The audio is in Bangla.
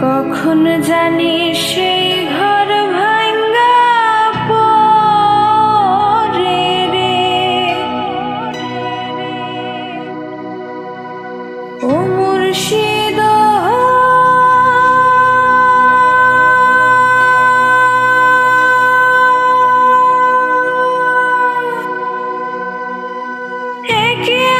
কখন জানি সেই ঘর ভাঙ্গা পরে রে? ও মুর্শিদ একে